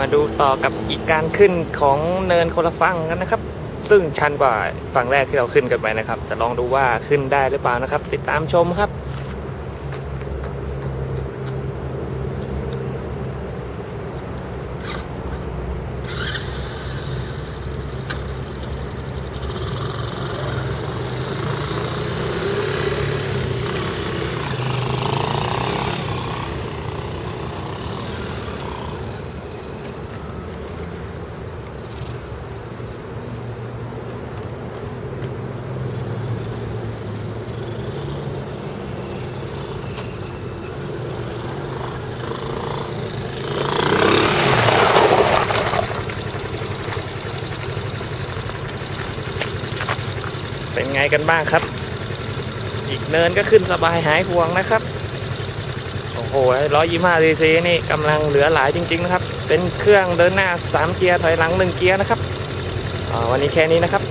มาดูต่อกับอีกการขึ้นของเนินคนละฝั่งกันนะครับ ซึ่งชันกว่าฝั่งแรกที่เราขึ้นกันไปนะครับ จะลองดูว่าขึ้นได้หรือเปล่านะครับ ติดตามชมครับ เป็นไงกันบ้างครับ อีกเนินก็ขึ้นสบายหายห่วงนะครับ โอ้โหร้อยยี่ห้าซีซีนี่กำลังเหลือหลายจริง ๆ นะครับ เป็นเครื่องเดินหน้า 3 เกียร์ถอยหลัง 1 เกียร์นะครับวันนี้แค่นี้นะครับ